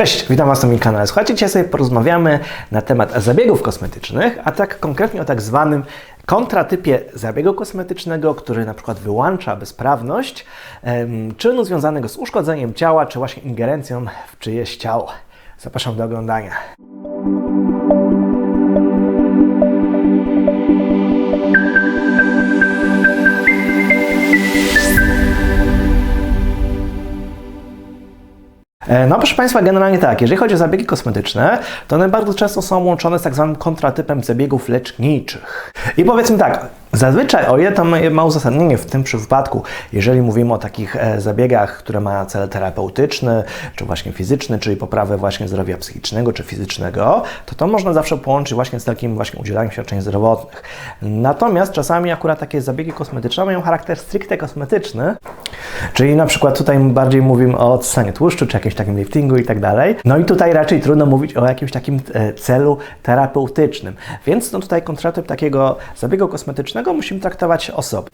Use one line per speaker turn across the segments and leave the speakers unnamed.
Cześć, witam Was na moim kanale. Słuchajcie, dzisiaj sobie porozmawiamy na temat zabiegów kosmetycznych, a tak konkretnie o tak zwanym kontratypie zabiegu kosmetycznego, który na przykład wyłącza bezprawność em, czynu związanego z uszkodzeniem ciała, czy właśnie ingerencją w czyjeś ciało. Zapraszam do oglądania. No proszę Państwa, generalnie tak, jeżeli chodzi o zabiegi kosmetyczne, to one bardzo często są łączone z tak zwanym kontratypem zabiegów leczniczych. I powiedzmy tak, zazwyczaj, o ile to ma- ma uzasadnienie w tym przypadku, jeżeli mówimy o takich e, zabiegach, które mają cel terapeutyczny, czy właśnie fizyczny, czyli poprawę właśnie zdrowia psychicznego czy fizycznego, to to można zawsze połączyć właśnie z takim właśnie udzielaniem świadczeń zdrowotnych. Natomiast czasami akurat takie zabiegi kosmetyczne mają charakter stricte kosmetyczny, Czyli na przykład tutaj bardziej mówimy o odsanie tłuszczu, czy jakimś takim liftingu i tak dalej. No i tutaj raczej trudno mówić o jakimś takim e, celu terapeutycznym. Więc no tutaj kontratyp takiego zabiegu kosmetycznego musimy traktować osobno.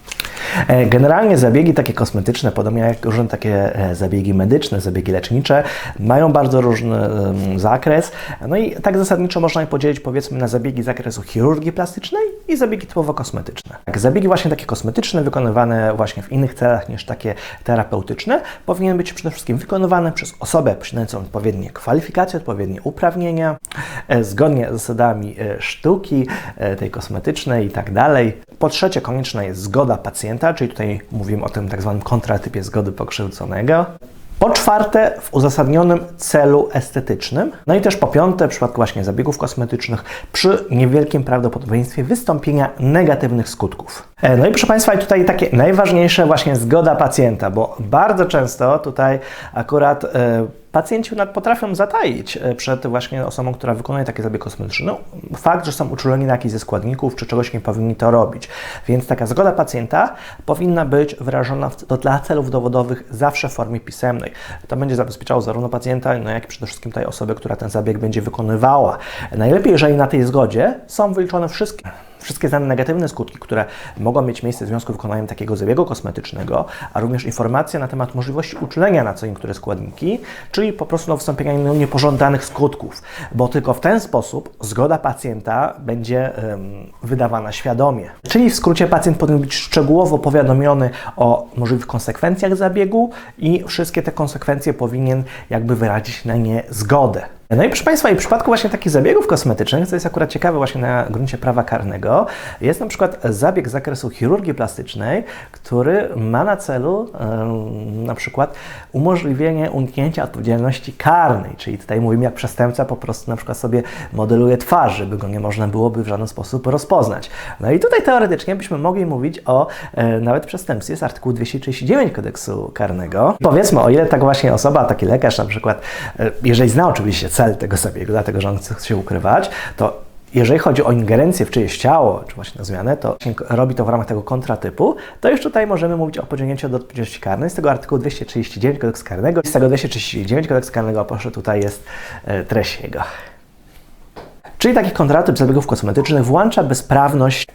E, Generalnie zabiegi takie kosmetyczne, podobnie jak różne takie e, zabiegi medyczne, zabiegi lecznicze, mają bardzo różny zakres. No i tak zasadniczo można je podzielić powiedzmy na zabiegi zakresu chirurgii plastycznej i zabiegi typowo kosmetyczne. Tak, zabiegi właśnie takie kosmetyczne, wykonywane właśnie w innych celach niż takie terapeutyczne, powinien być przede wszystkim wykonywane przez osobę posiadającą odpowiednie kwalifikacje, odpowiednie uprawnienia, e, zgodnie z zasadami e, sztuki, e, tej kosmetycznej i tak dalej. Po trzecie, konieczna jest zgoda pacjenta, czyli tutaj mówimy o tym tak zwanym kontratypie zgody pokrzywdzonego. Po czwarte, w uzasadnionym celu estetycznym. No i też po piąte, w przypadku właśnie zabiegów kosmetycznych, przy niewielkim prawdopodobieństwie wystąpienia negatywnych skutków. E, No i proszę Państwa, i tutaj takie najważniejsze właśnie zgoda pacjenta, bo bardzo często tutaj akurat e, pacjenci potrafią zataić e, przed właśnie osobą, która wykonuje takie zabieg kosmetyczny, no, fakt, że są uczuleni na jakiś ze składników, czy czegoś nie powinni to robić. Więc taka zgoda pacjenta powinna być wyrażona w- to dla celów dowodowych zawsze w formie pisemnej. To będzie zabezpieczało zarówno pacjenta, no jak i przede wszystkim tej osoby, która ten zabieg będzie wykonywała. Najlepiej, jeżeli na tej zgodzie są wyliczone wszystkie wszystkie znane negatywne skutki, które mogą mieć miejsce w związku z wykonaniem takiego zabiegu kosmetycznego, a również informacje na temat możliwości uczulenia na co niektóre składniki, czyli po prostu no, wystąpienia niepożądanych skutków, bo tylko w ten sposób zgoda pacjenta będzie em, wydawana świadomie. Czyli w skrócie pacjent powinien być szczegółowo powiadomiony o możliwych konsekwencjach zabiegu i wszystkie te konsekwencje powinien jakby wyrazić na nie zgodę. No i proszę Państwa, i w przypadku właśnie takich zabiegów kosmetycznych, co jest akurat ciekawe właśnie na gruncie prawa karnego, jest na przykład zabieg z zakresu chirurgii plastycznej, który ma na celu na przykład umożliwienie uniknięcia odpowiedzialności karnej, czyli tutaj mówimy jak przestępca po prostu na przykład sobie modeluje twarz, żeby go nie można byłoby w żaden sposób rozpoznać. No i tutaj teoretycznie byśmy mogli mówić o e, nawet przestępstwie z artykułu 239 kodeksu karnego. Powiedzmy, o ile tak właśnie osoba, taki lekarz na przykład, e, jeżeli zna oczywiście cel tego zabiegu, dlatego że on chce się ukrywać, to jeżeli chodzi o ingerencję w czyjeś ciało, czy właśnie na zmianę, to robi to w ramach tego kontratypu, to już tutaj możemy mówić o pociągnięciu do odpowiedzialności karnej z tego artykułu 239 kodeksu karnego. Z tego 239 kodeksu karnego, proszę, tutaj jest e, treść jego. Czyli taki kontratyp zabiegów kosmetycznych włącza bezprawność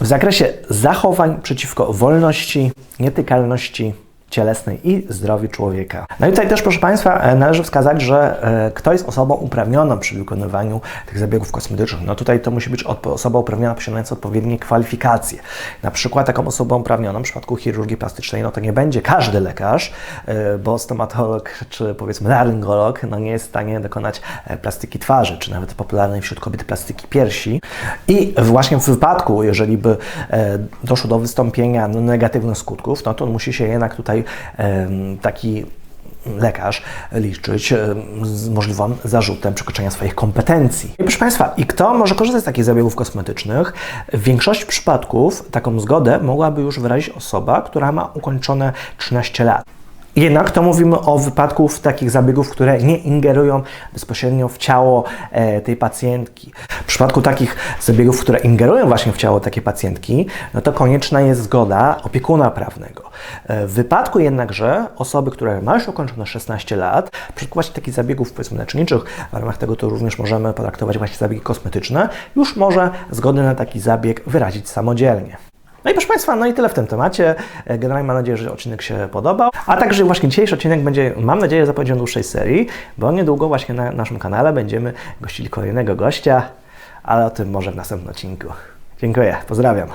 w zakresie zachowań przeciwko wolności, nietykalności cielesnej i zdrowiu człowieka. No i tutaj też, proszę Państwa, e, należy wskazać, że e, kto jest osobą uprawnioną przy wykonywaniu tych zabiegów kosmetycznych. No tutaj to musi być osoba uprawniona posiadająca odpowiednie kwalifikacje. Na przykład taką osobą uprawnioną w przypadku chirurgii plastycznej, no to nie będzie każdy lekarz, e, bo stomatolog czy powiedzmy laryngolog no nie jest w stanie dokonać plastyki twarzy, czy nawet popularnej wśród kobiet plastyki piersi. I właśnie w wypadku, jeżeli by doszło do wystąpienia negatywnych skutków, no to musi się jednak tutaj em, taki lekarz liczyć z możliwym zarzutem przekroczenia swoich kompetencji. I proszę Państwa, i kto może korzystać z takich zabiegów kosmetycznych? W większości przypadków taką zgodę mogłaby już wyrazić osoba, która ma ukończone 13 lat. Jednak to mówimy o wypadku takich zabiegów, które nie ingerują bezpośrednio w ciało e, tej pacjentki. W przypadku takich zabiegów, które ingerują właśnie w ciało takiej pacjentki, no to konieczna jest zgoda opiekuna prawnego. E, w wypadku jednakże osoby, które ma już ukończone 16 lat, w przypadku właśnie takich zabiegów powiedzmy leczniczych, w ramach tego to również możemy potraktować właśnie zabiegi kosmetyczne, już może zgodę na taki zabieg wyrazić samodzielnie. No i proszę Państwa, no i tyle w tym temacie. E, Generalnie mam nadzieję, że odcinek się podobał. A także właśnie dzisiejszy odcinek będzie, mam nadzieję, zapowiedzią dłuższej serii, bo niedługo właśnie na naszym kanale będziemy gościli kolejnego gościa, ale o tym może w następnym odcinku. Dziękuję, pozdrawiam.